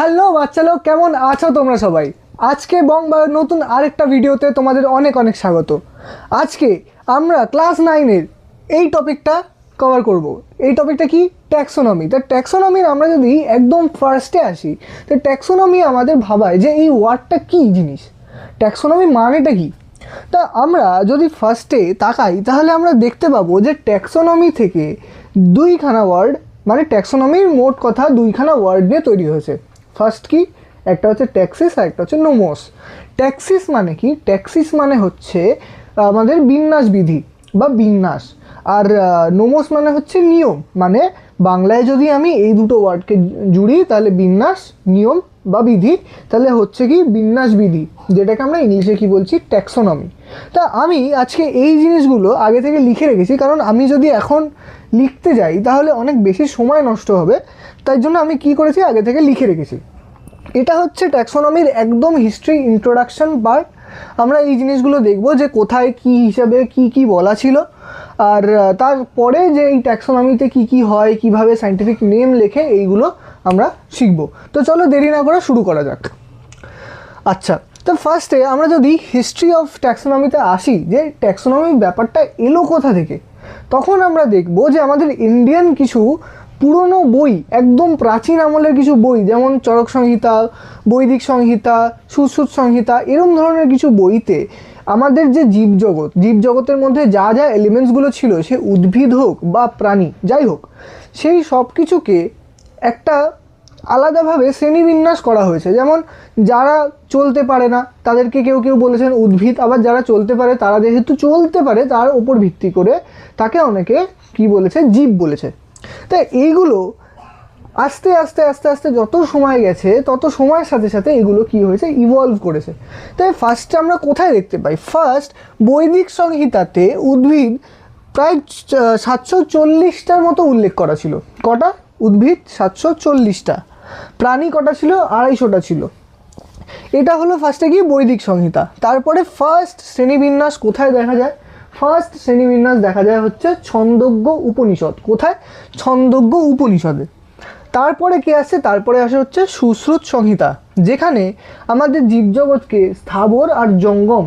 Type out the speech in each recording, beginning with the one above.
Hello, বাচ্চা লোক, কেমন আছো তোমরা সবাই? আজকে বং বায়োর নতুন আরেকটা ভিডিওতে তোমাদের অনেক অনেক স্বাগত। আজকে আমরা ক্লাস নাইনের এই টপিকটা কভার করব। এই টপিকটা কি? ট্যাক্সোনমি। তো ট্যাক্সোনমির আমরা যদি একদম ফার্স্টে আসি, তো ট্যাক্সোনমি আমাদের ভাবায় যে এই ওয়ার্ডটা কী জিনিস? ট্যাক্সোনমি মানেটা কি? তা আমরা যদি ফার্স্টে তাকাই, তাহলে আমরা দেখতে পাবো যে ট্যাক্সোনমি থেকে দুইখানা ওয়ার্ড মানে ট্যাক্সোনমির মোট কথা দুইখানা ওয়ার্ড নিয়ে তৈরি হয়েছে। ফার্স্ট কি? একটা হচ্ছে ট্যাক্সিস আর একটা হচ্ছে নোমোস। ট্যাক্সিস মানে কি? ট্যাক্সিস মানে হচ্ছে আমাদের বিন্যাস বিধি বা বিন্যাস। আর নোমোস মানে হচ্ছে নিয়ম। মানে বাংলায় যদি আমি এই দুটো ওয়ার্ডকে জুড়ি, তাহলে বিন্যাস, নিয়ম বা বিধি, তাহলে হচ্ছে কি বিন্যাস বিধি, যেটাকে আমরা ইংলিশে কি বলছি? ট্যাক্সোনমি। তা আমি আজকে এই জিনিসগুলো আগে থেকে লিখে রেখেছি, কারণ আমি যদি এখন লিখতে যাই, তাহলে অনেক বেশি সময় নষ্ট হবে। তাই জন্য আমি কি করেছি? আগে থেকে লিখে রেখেছি। এটা হচ্ছে ট্যাক্সোনমির একদম হিস্ট্রি ইন্ট্রোডাকশন পার্ট আমরা এই জিনিসগুলো দেখব যে কোথায় কি হিসাবে কি কি বলা ছিল। আর তারপরে যে এই ট্যাক্সোনমিতে কি কি হয়, কীভাবে সাইন্টিফিক নেম লেখে, এইগুলো আমরা শিখব। তো চলো দেরি না করে শুরু করা যাক। আচ্ছা তো ফার্স্টে আমরা যদি হিস্ট্রি অফ ট্যাক্সোনমিতে আসি, যে ট্যাক্সোনমি ব্যাপারটা এলো কোথা থেকে, তখন আমরা দেখব যে আমাদের ইন্ডিয়ান কিছু পুরনো বই, একদম প্রাচীন আমলের কিছু বই, যেমন চরক সংহিতা, বৈদিক সংহিতা, সুশ্রুত সংহিতা, এরম ধরনের কিছু বইতে আমাদের যে জীবজগৎ, জীবজগতের মধ্যে যা যা এলিমেন্টসগুলো ছিল, সে উদ্ভিদ হোক বা প্রাণী, যাই হোক, সেই সব কিছুকে একটা আলাদাভাবে শ্রেণীবিন্যাস করা হয়েছে। যেমন যারা চলতে পারে না, তাদেরকে কেউ কেউ বলেছেন উদ্ভিদ, আবার যারা চলতে পারে, তারা যেহেতু চলতে পারে, তার উপর ভিত্তি করে তাকে অনেকে কি বলেছে? জীব বলেছে। তাই এইগুলো আস্তে আস্তে আস্তে আস্তে যত সময় গেছে, তত সময়ের সাথে সাথে এগুলো কি হয়েছে? ইভলভ করেছে। তাই ফার্স্টে আমরা কোথায় দেখতে পাই? ফার্স্ট বৈদিক সংহিতাতে উদ্ভিদ প্রায় সাতশো চল্লিশটার মতো উল্লেখ করা ছিল। কটা? উদ্ভিদ সাতশো চল্লিশটা। প্রাণী কটা ছিল? আড়াইশোটা ছিল। এটা হলো ফার্স্টে গিয়ে বৈদিক সংহিতা। তারপরে ফার্স্ট শ্রেণীবিন্যাস কোথায় দেখা যায়? ফার্স্ট শ্রেণীবিন্যাস দেখা যায় হচ্ছে ছন্দজ্ঞ উপনিষদ। কোথায়? ছন্দজ্ঞ উপনিষদে। তারপরে কে আসে? তারপরে আসে হচ্ছে সুশ্রুত সংহিতা, যেখানে আমাদের জীবজগৎকে স্থাবর আর জঙ্গম।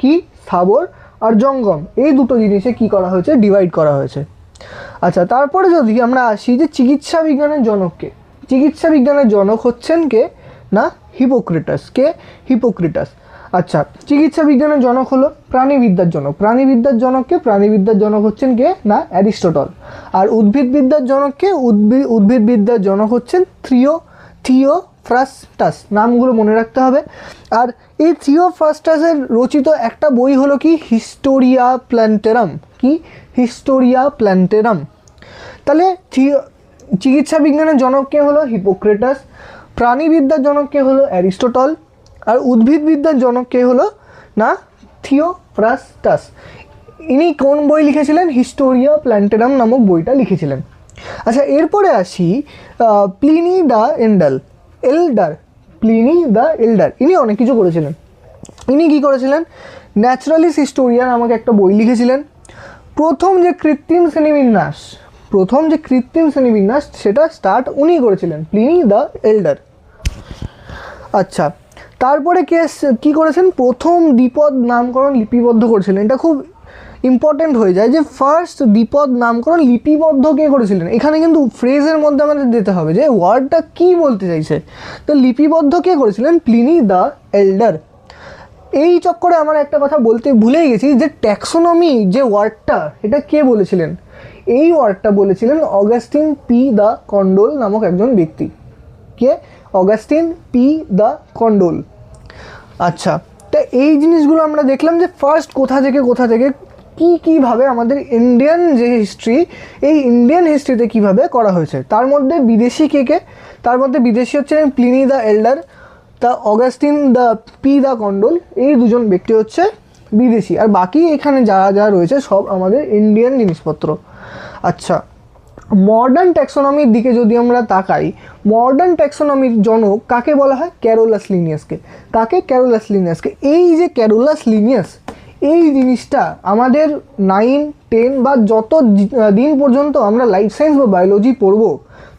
কি? স্থাবর আর জঙ্গম। এই দুটো জিনিসে কি করা হয়েছে? ডিভাইড করা হয়েছে। আচ্ছা তারপরে যদি আমরা আসি যে চিকিৎসা বিজ্ঞানের জনককে, চিকিৎসা বিজ্ঞানের জনক হচ্ছেন কে? না, হিপোক্রেটাস। কে? হিপোক্রেটাস। আচ্ছা চিকিৎসা বিজ্ঞানের জনক হলো প্রাণীবিদ্যার জনক। প্রাণীবিদ্যার জনককে প্রাণীবিদ্যার জনক হচ্ছেন কে? না, অ্যারিস্টটল। আর উদ্ভিদবিদ্যার জনককে উদ্ভিদ উদ্ভিদবিদ্যার জনক হচ্ছেন থ্রিও থিও ফ্রাস্টাস নামগুলো মনে রাখতে হবে। আর এই থিও ফ্রাস্টাসের রচিত একটা বই হলো কি? Historia Plantarum. কি? Historia Plantarum. তাহলে চিকিৎসা বিজ্ঞানের জনক কে হলো? হিপোক্রেটাস। প্রাণীবিদ্যার জনক কে হলো? অ্যারিস্টোটল। আর উদ্ভিদবিদ্যার জনক কে হলো? না থিওফ্রাস্টাস ইনি কোন বই লিখেছিলেন? হিস্টোরিয়া প্ল্যান্টেরাম নামক বইটা লিখেছিলেন। আচ্ছা এরপরে আসি প্লিনি দ্য এন্ডাল এল্ডার, প্লিনি দ্য এল্ডার। ইনি অনেক কিছু করেছিলেন। ইনি কী করেছিলেন? ন্যাচারালিস্ট হিস্টোরিয়া নামক একটা বই লিখেছিলেন। প্রথম যে কৃত্রিম শ্রেণীবিন্যাস, প্রথম যে কৃত্রিম শ্রেণীবিন্যাস, সেটা স্টার্ট উনি করেছিলেন, প্লিনি দ্য এল্ডার। আচ্ছা তারপরে কে এস- কি করেছেন? প্রথম দ্বিপদ নামকরণ লিপিবদ্ধ করেছিলেন। এটা খুব ইম্পর্টেন্ট হয়ে যায় যে ফার্স্ট দ্বিপদ নামকরণ লিপিবদ্ধ কে করেছিলেন? এখানে কিন্তু ফ্রেজের মধ্যে আমাদের দিতে হবে যে ওয়ার্ডটা কি বলতে চাইছে। তো লিপিবদ্ধ কে করেছিলেন? Pliny the Elder. এই চক্করে আমার একটা কথা বলতে ভুলেই গেছি যে ট্যাক্সোনমি যে ওয়ার্ডটা এটা কে বলেছিলেন? এই ওয়ার্ডটা বলেছিলেন অগাস্টিন পি দ্য কন্ডোল নামক একজন ব্যক্তি। কে? অগাস্টিন পি দ্য কন্ডোল আচ্ছা তা এই জিনিসগুলো আমরা দেখলাম যে ফার্স্ট কোথা থেকে কোথা থেকে, কী কীভাবে আমাদের ইন্ডিয়ান যে হিস্ট্রি এই ইন্ডিয়ান হিস্ট্রিতে কীভাবে করা হয়েছে? তার মধ্যে বিদেশি কে কে? তার মধ্যে বিদেশি হচ্ছেন প্লিনি দ্য এল্ডার তা Augustin de P de Candolle এই দুজন ব্যক্তি হচ্ছে বিদেশি। আর বাকি এখানে যারা যারা রয়েছে সব আমাদের ইন্ডিয়ান জিনিসপত্র। আচ্ছা মডার্ন ট্যাক্সোনমির দিকে যদি আমরা তাকাই মডার্ন ট্যাক্সোনমির জনক কাকে বলা হয়? ক্যারোলাস লিনিয়াসকে কাকে? ক্যারোলাস লিনিয়াসকে এই যে ক্যারোলাস লিনিয়াস এই জিনিসটা আমাদের নাইন টেন বা যত দিন পর্যন্ত আমরা লাইফ সায়েন্স বা বায়োলজি পড়ব,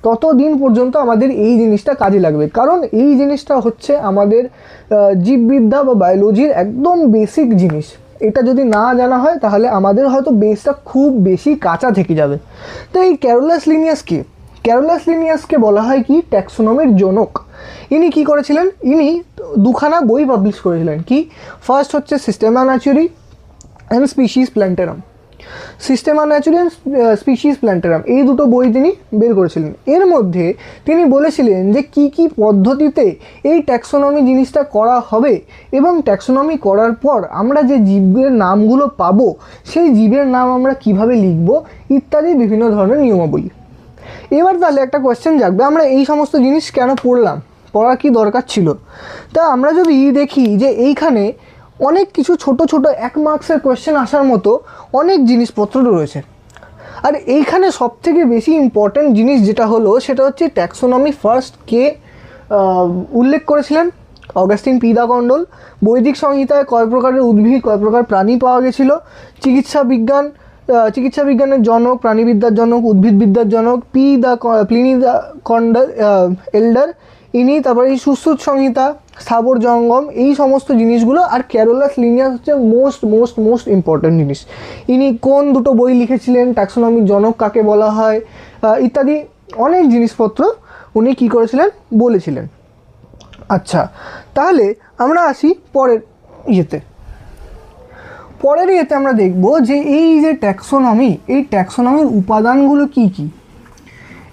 তত দিন পর্যন্ত আমাদের এই জিনিসটা কাজে লাগবে। কারণ এই জিনিসটা হচ্ছে আমাদের জীববিদ্যা বা বায়োলজির একদম বেসিক জিনিস। এটা যদি না জানা হয়, তাহলে আমাদের হয়তো বেসটা খুব বেশি কাঁচা থেকে যাবে। তো এই ক্যারোলাস লিনিয়াস কি ক্যারোলাস লিনিয়াসকে বলা হয় কি? ট্যাক্সোনমির জনক। ইনি কি করেছিলেন? ইনি দুখানা বই পাবলিশ করেছিলেন। কি? ফার্স্ট হচ্ছে Systema Naturae and Species Plantarum Systema Naturae Species Plantarum এই দুটো বই তিনি বের করেছিলেন। এর মধ্যে তিনি বলেছিলেন যে কি কি পদ্ধতিতে এই ট্যাক্সোনমি জিনিসটা করা হবে এবং ট্যাক্সোনমি করার পর আমরা যে জীবের নামগুলো পাবো, সেই জীবের নাম আমরা কীভাবে লিখব, ইত্যাদি বিভিন্ন ধরনের নিয়মাবলী। এবার তাহলে একটা কোয়েশ্চেন জাগবে, আমরা এই সমস্ত জিনিস কেন পড়লাম? পড়ার কি দরকার ছিল? তা আমরা যদি দেখি যে এইখানে অনেক কিছু ছোট ছোট এক মার্কসের কোয়েশ্চেন আসার মতো অনেক জিনিসপত্র রয়েছে। আর এইখানে সবথেকে বেশি ইম্পর্ট্যান্ট জিনিস যেটা হলো, সেটা হচ্ছে ট্যাক্সোনমি ফার্স্ট কে উল্লেখ করেছিলেন। অগাস্টিন পিদা কণ্ডল বৈদিক সংহিতায় কয় প্রকারের উদ্ভিদ, কয় প্রকার প্রাণী পাওয়া গেছিল? চিকিৎসা বিজ্ঞান চিকিৎসা বিজ্ঞানের জনক, প্রাণীবিদ্যার জনক, উদ্ভিদবিদ্যার জনক পি দ্য প্লিনি দ্য কন্ডার এল্ডার ইনি, তারপরে এই সুশ্রুত সংহিতা স্থাবর জঙ্গম, এই সমস্ত জিনিসগুলো আর ক্যারোলাস লিনিয়াস হচ্ছে মোস্ট মোস্ট মোস্ট ইম্পর্ট্যান্ট জিনিস। ইনি কোন দুটো বই লিখেছিলেন ট্যাক্সোনমিক জনক কাকে বলা হয় ইত্যাদি অনেক জিনিসপত্র উনি কী করেছিলেন, বলেছিলেন। আচ্ছা তাহলে আমরা আসি পরের ইয়েতে। পরের ইয়েতে আমরা দেখব যে এই যে ট্যাক্সোনমি এই ট্যাক্সোনমির উপাদানগুলো কি কি?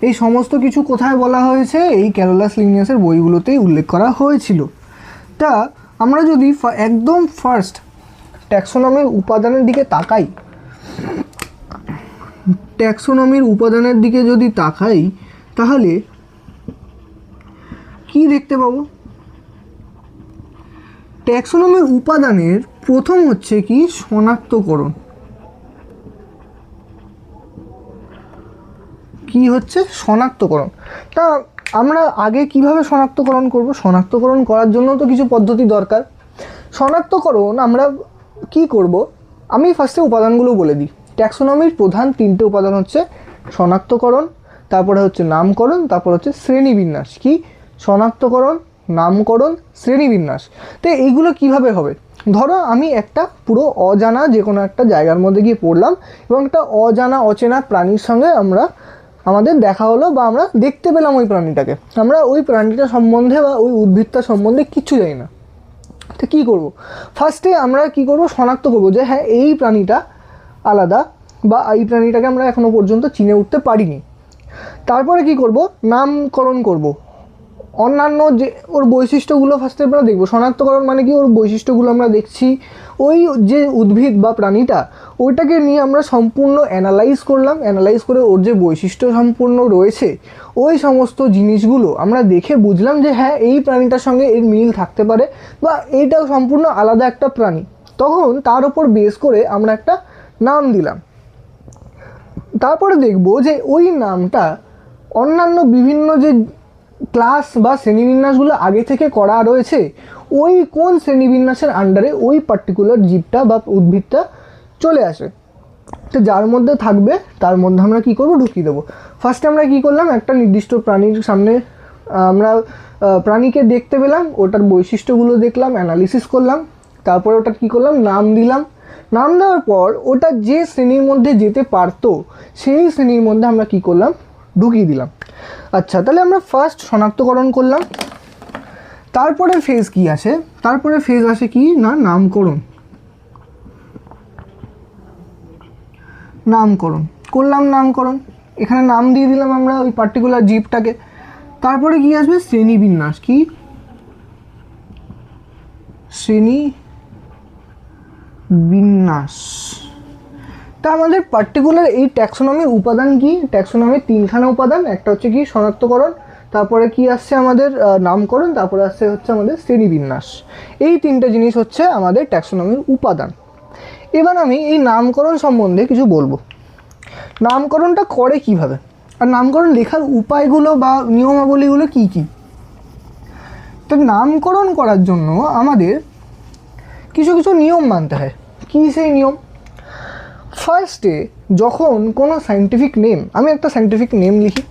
এই সমস্ত কিছু কোথায় বলা হয়েছে? এই ক্যারোলাস লিনিয়াসের বইগুলোতেই উল্লেখ করা হয়েছিল। তা, আমরা যদি একদম ফার্স্ট ট্যাক্সোনমির উপাদানের দিকে তাকাই ট্যাক্সোনমির উপাদানের দিকে যদি তাকাই, তাহলে কি দেখতে পাবো? ট্যাক্সোনমির উপাদানের প্রথম হচ্ছে কি? শনাক্তকরণ। কি হচ্ছে? শনাক্তকরণ। তা আমরা আগে কীভাবে শনাক্তকরণ করব? শনাক্তকরণ করার জন্য তো কিছু পদ্ধতি দরকার। শনাক্তকরণ আমরা কি করব? আমি ফার্স্টে উপাদানগুলো বলে দিই। ট্যাক্সোনমির প্রধান তিনটে উপাদান হচ্ছে শনাক্তকরণ, তারপরে হচ্ছে নামকরণ, তারপর হচ্ছে শ্রেণীবিন্যাস। কি? শনাক্তকরণ, নামকরণ, শ্রেণীবিন্যাস। তো এইগুলো কীভাবে হবে? ধরো আমি একটা পুরো অজানা যে কোনো একটা জায়গার মধ্যে গিয়ে পড়লাম এবং একটা অজানা, অচেনা প্রাণীর সঙ্গে আমরা আমাদের দেখা হলো বা আমরা দেখতে পেলাম ওই প্রাণীটাকে। আমরা ওই প্রাণীটা সম্বন্ধে বা ওই উদ্ভিদটা সম্বন্ধে কিচ্ছু জানি না। তো কী করব? ফার্স্টে আমরা কি করব? শনাক্ত করব যে হ্যাঁ এই প্রাণীটা আলাদা বা এই প্রাণীটাকে আমরা এখনও পর্যন্ত চিনে উঠতে পারিনি। তারপরে কি করব? নামকরণ করব। অন্যান্য যে ওর বৈশিষ্ট্যগুলো ফার্স্টে আমরা দেখব। শনাক্তকরণ মানে কি? ওর বৈশিষ্ট্যগুলো আমরা দেখছি। ওই যে উদ্ভিদ বা প্রাণীটা, ওইটাকে নিয়ে আমরা সম্পূর্ণ অ্যানালাইজ করলাম। অ্যানালাইজ করে ওর যে বৈশিষ্ট্য সম্পূর্ণ রয়েছে, ওই সমস্ত জিনিসগুলো আমরা দেখে বুঝলাম যে হ্যাঁ এই প্রাণীটার সঙ্গে এর মিল থাকতে পারে বা এইটাও সম্পূর্ণ আলাদা একটা প্রাণী। তখন তার উপর বেস করে আমরা একটা নাম দিলাম। তারপরে দেখব যে ওই নামটা অন্যান্য বিভিন্ন যে ক্লাস বা শ্রেণীবিন্যাসগুলো আগে থেকে করা রয়েছে, ওই কোন শ্রেণীবিন্যাসের আন্ডারে ওই পার্টিকুলার জীবটা বা উদ্ভিদটা চলে আসে। তো যার মধ্যে থাকবে, তার মধ্যে আমরা কি করব? ঢুকিয়ে দেবো। ফার্স্টে আমরা কি করলাম? একটা নির্দিষ্ট প্রাণীর সামনে, আমরা প্রাণীকে দেখতে পেলাম, ওটার বৈশিষ্ট্যগুলো দেখলাম অ্যানালিসিস করলাম, তারপরে ওটা কি করলাম? নাম দিলাম। নাম দেওয়ার পর ওটা যে শ্রেণির মধ্যে যেতে পারতো, সেই শ্রেণির মধ্যে আমরা কি করলাম? ঢুকিয়ে দিলাম। আচ্ছা তাহলে আমরা ফার্স্ট শনাক্তকরণ করলাম। তারপরে ফেজ কি আছে তারপরে ফেজ আসে কি? না, নামকরণ। নামকরণ। করলাম নামকরণ। এখানে নাম দিয়ে দিলাম আমরা ওই পার্টিকুলার জীবটাকে। তারপরে কি আসবে? শ্রেণীবিন্যাস। কি? শ্রেণি বিন্যাস তা আমাদের পার্টিকুলার এই ট্যাক্সোনমির উপাদান কি? ট্যাক্সোনমির তিনখানা উপাদান, একটা হচ্ছে কি শনাক্তকরণ তারপরে কি আসছে আমাদের নামকরণ, তারপরে আসছে হচ্ছে আমাদের শ্রেণীবিন্যাস। এই তিনটে জিনিস হচ্ছে আমাদের ট্যাক্সোনমির উপাদান। এবার আমি এই নামকরণ সম্বন্ধে কিছু বলব। নামকরণটা করে কীভাবে? আর নামকরণ লেখার উপায়গুলো বা নিয়মাবলীগুলো কি কি? তো নামকরণ করার জন্য আমাদের কিছু কিছু নিয়ম মানতে হয়। কী সেই নিয়ম? ফার্স্টে যখন কোনো সাইন্টিফিক নেম আমি একটা সাইন্টিফিক নেম লিখি।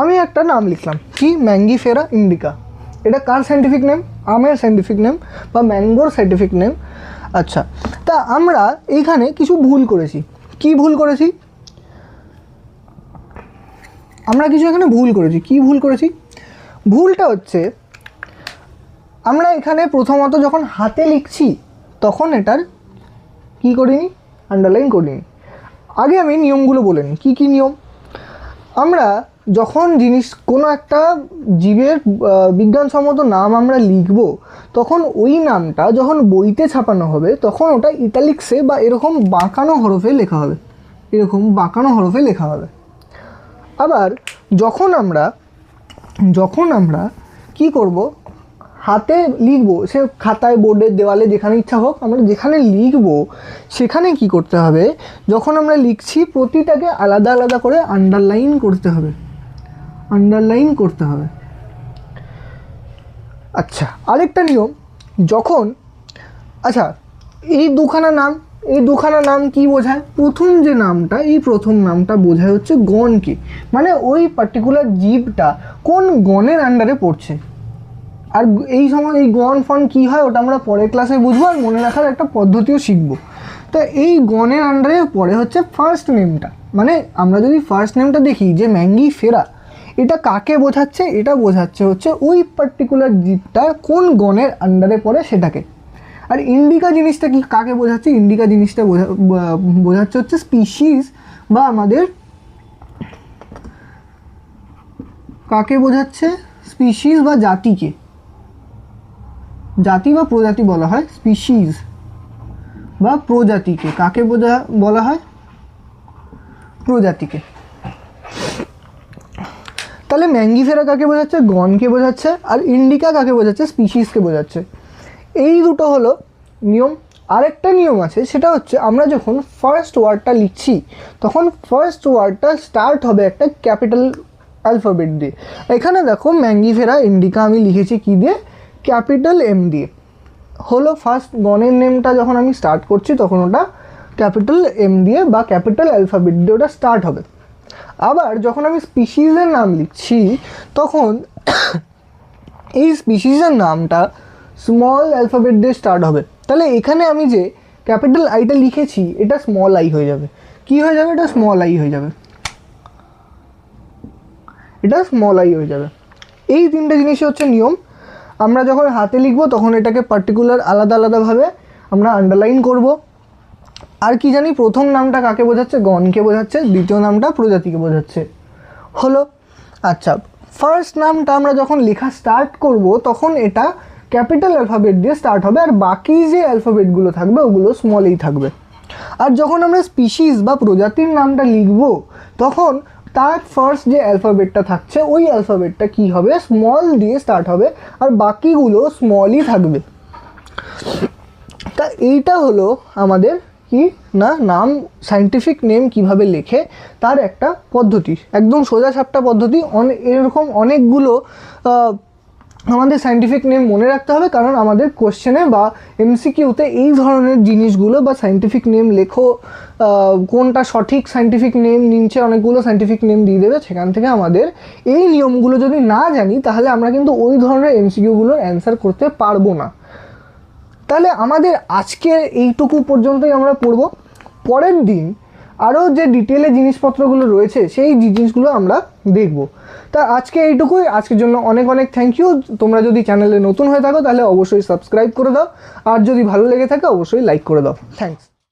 আমি একটা নাম লিখলাম, কি? ম্যাঙ্গিফেরা ইন্ডিকা এটা কার সাইন্টিফিক নেম আমের সাইন্টিফিক নেম বা ম্যাঙ্গোর সাইন্টিফিক নেম আচ্ছা তা আমরা এইখানে কিছু ভুল করেছি। কি ভুল করেছি? আমরা কিছু এখানে ভুল করেছি। কি ভুল করেছি? ভুলটা হচ্ছে, আমরা এখানে প্রথমত যখন হাতে লিখছি, তখন এটার কি করিনি? আন্ডারলাইন করিনি। আগে আমি নিয়মগুলো বলে নিই। কী কী নিয়ম? আমরা যখন জিনিস, কোনো একটা জীবের বিজ্ঞানসম্মত নাম আমরা লিখব, তখন ওই নামটা যখন বইতে ছাপানো হবে, তখন ওটা ইটালিক্সে বা এরকম বাঁকানো হরফে লেখা হবে। এরকম বাঁকানো হরফে লেখা হবে। আবার যখন আমরা যখন আমরা কি করব? হাতে লিখব, সে খাতায়, বোর্ডে, দেওয়ালে যেখানে ইচ্ছা হোক, আমরা যেখানে লিখব, সেখানে কি করতে হবে? যখন আমরা লিখছি, প্রতিটাকে আলাদা আলাদা করে আন্ডারলাইন করতে হবে। আন্ডারলাইন করতে হবে। আচ্ছা আরেকটা নিয়ম, যখন আচ্ছা এই দুখানা নাম এই দুখানা নাম কি বোঝায়? প্রথম যে নামটা, এই প্রথম নামটা বোঝায় হচ্ছে গণকে। মানে ওই পার্টিকুলার জীবটা কোন গণের আন্ডারে পড়ছে? আর এই সময় এই গণ ফন কী হয়, ওটা আমরা পরের ক্লাসে বুঝব আর মনে রাখার একটা পদ্ধতিও শিখব। তো এই গণের আন্ডারে পরে হচ্ছে ফার্স্ট নেমটা মানে আমরা যদি ফার্স্ট নেমটা দেখি, যে ম্যাঙ্গি ফেরা, এটা কাকে বোঝাচ্ছে? এটা বোঝাচ্ছে হচ্ছে ওই পার্টিকুলার জীবটা কোন গণের আন্ডারে পড়ে সেটাকে। আর ইন্ডিকা জিনিসটা কি, কাকে বোঝাচ্ছে? ইন্ডিকা জিনিসটা বোঝা বোঝা- বোঝাচ্ছে হচ্ছে স্পিসিস বা আমাদের কাকে বোঝাচ্ছে? স্পিসিস বা জাতিকে। জাতি বা প্রজাতি বলা হয় স্পিসিস বা প্রজাতিকে। কাকে বোঝা, বলা হয়? প্রজাতিকে। তাহলে ম্যাঙ্গিফেরা কাকে বোঝাচ্ছে? গনকে বোঝাচ্ছে। আর ইন্ডিকা কাকে বোঝাচ্ছে? স্পিসিসকে বোঝাচ্ছে। এই দুটো হলো নিয়ম। আরেকটা নিয়ম আছে, সেটা হচ্ছে আমরা যখন ফার্স্ট ওয়ার্ডটা লিখছি, তখন ফার্স্ট ওয়ার্ডটা স্টার্ট হবে একটা ক্যাপিটাল অ্যালফাবেট দিয়ে। এখানে দেখো ম্যাঙ্গিফেরা ইন্ডিকা, আমি লিখেছি কী দিয়ে? ক্যাপিটাল এম দিয়ে। হলো ফার্স্ট গণের নেমটা যখন আমি স্টার্ট করছি, তখন ওটা ক্যাপিটাল এম দিয়ে বা ক্যাপিটাল অ্যালফাবেট দিয়ে ওটা স্টার্ট হবে। আবার যখন আমি স্পিসিসের নাম লিখছি, তখন এই স্পিসিসের নামটা স্মল অ্যালফাবেট দিয়ে স্টার্ট হবে। তাহলে এখানে আমি যে ক্যাপিটাল আইটা লিখেছি, এটা স্মল আই হয়ে যাবে। কি হয়ে যাবে? এটা স্মল আই হয়ে যাবে। এটা স্মল আই হয়ে যাবে। এই তিনটে জিনিসই হচ্ছে নিয়ম। আমরা যখন হাতে লিখব, তখন এটাকে পার্টিকুলার আলাদা, আলাদাভাবে আমরা আন্ডারলাইন করব। আর কি জানি, প্রথম নামটা কাকে বোঝাচ্ছে? গণকে বোঝাচ্ছে। দ্বিতীয় নামটা প্রজাতিকে বোঝাচ্ছে। হলো? আচ্ছা ফার্স্ট নামটা আমরা যখন লেখা স্টার্ট করব, তখন এটা ক্যাপিটাল অ্যালফাবেট দিয়ে স্টার্ট হবে আর বাকি যে অ্যালফাবেটগুলো থাকবে, ওগুলো স্মলেই থাকবে। আর যখন আমরা স্পিসিস বা প্রজাতির নামটা লিখব, তখন তার ফার্স্ট যে অ্যালফাবেটটা থাকছে, ওই অ্যালফাবেটটা কি হবে? স্মল দিয়ে স্টার্ট হবে আর বাকিগুলো স্মলই থাকবে। তা এইটা হলো আমাদের কি না, নাম সাইন্টিফিক নেম কীভাবে লেখে, তার একটা পদ্ধতি। একদম সোজা সাপটা পদ্ধতি। অনেক এরকম অনেকগুলো আমাদের সাইন্টিফিক নেম মনে রাখতে হবে, কারণ আমাদের কোশ্চেনে বা এমসিকিউতে এই ধরনের জিনিসগুলো বা সাইন্টিফিক নেম লেখো কোনটা সঠিক সাইন্টিফিক নেম নিচে অনেকগুলো সাইন্টিফিক নেম দিয়ে দেবে, সেখান থেকে আমাদের এই নিয়মগুলো যদি না জানি, তাহলে আমরা কিন্তু ওই ধরনের এমসিকিউগুলোর অ্যান্সার করতে পারব না। তাহলে আমাদের আজকের এইটুকু পর্যন্তই আমরা পড়ব। পরের দিন আরও যে ডিটেলে জিনিসপত্রগুলো রয়েছে, সেই জিনিসগুলো আমরা দেখব। তা আজকে এইটুকুই। আজকের জন্য অনেক অনেক থ্যাংক ইউ তোমরা যদি চ্যানেলে নতুন হয়ে থাকো, তাহলে অবশ্যই সাবস্ক্রাইব করে দাও। আর যদি ভালো লেগে থাকে, অবশ্যই লাইক করে দাও। থ্যাংকস